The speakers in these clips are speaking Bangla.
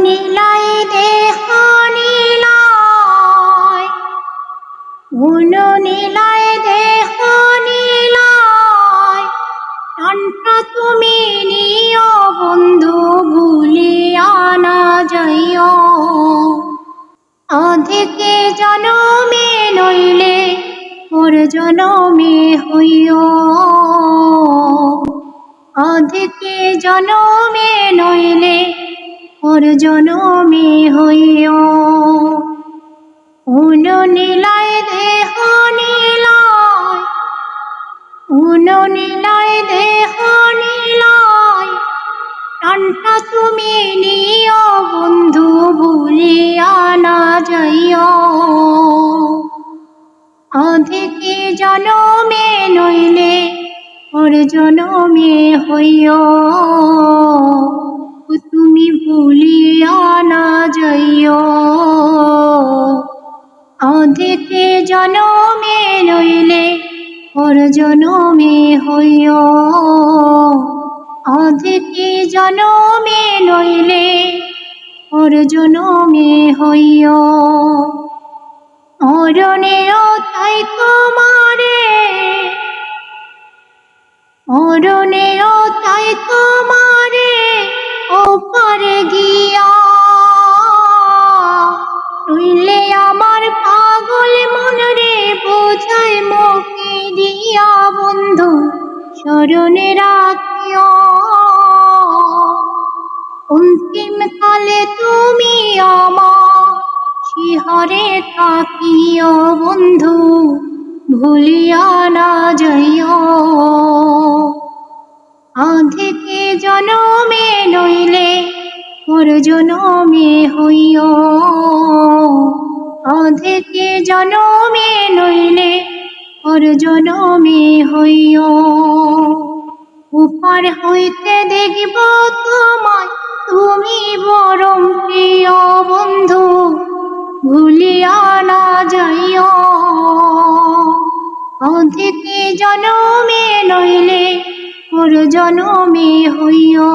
নীলাই দেহ নীলায়। মন নীলায় দেহ নীলায়। টানটা তুমি নিও বন্ধু, ভুলিয়া না যাইও। অধিকে জনমে নইলে ওর জনমে হইও। অধিকে জনমে নইলে ওর জনমে হইও। উন নীলায় দেহ নীলায় উন নীলায় দেহ নীলায়। টানটা তুমি নিও বন্ধু, ভুলিয়া না যাইও। অধিকে জনমে নইলে ওর জনমে হইও। তুমি ভুলিয়া না যাইও। অধিকে জনমে নইলে ওর জনমে হইও। অধিকে জনমে নইলে ওর জনমে হইও। অরণেও তাই তোমারে অরণেও তাই তোমারে স্মরণে রাখিও। অন্তিম কালে তুমি আমার শিহরে থাকিও বন্ধু, ভুলিয়া না যাইও। আধেকে জনমে নইলে ওর জনমে হইও। অধেকে জনমে নইলে ওর জনমে হইও। উপার হইতে দেখব তোমায়। তুমি বরম প্রিয় বন্ধু, ভুলিয়া না যাইও। অধিকে জনমে নইলে ওর জনমে হইও।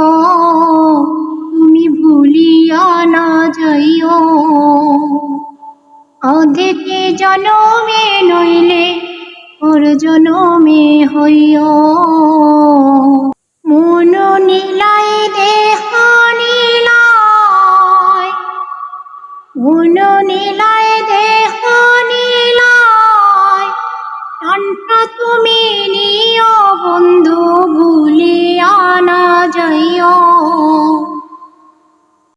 তুমি ভুলিয়া না যাইও। অধিকে জনমে নইলে ওর জনমে হইও। মন নীলায় দেহ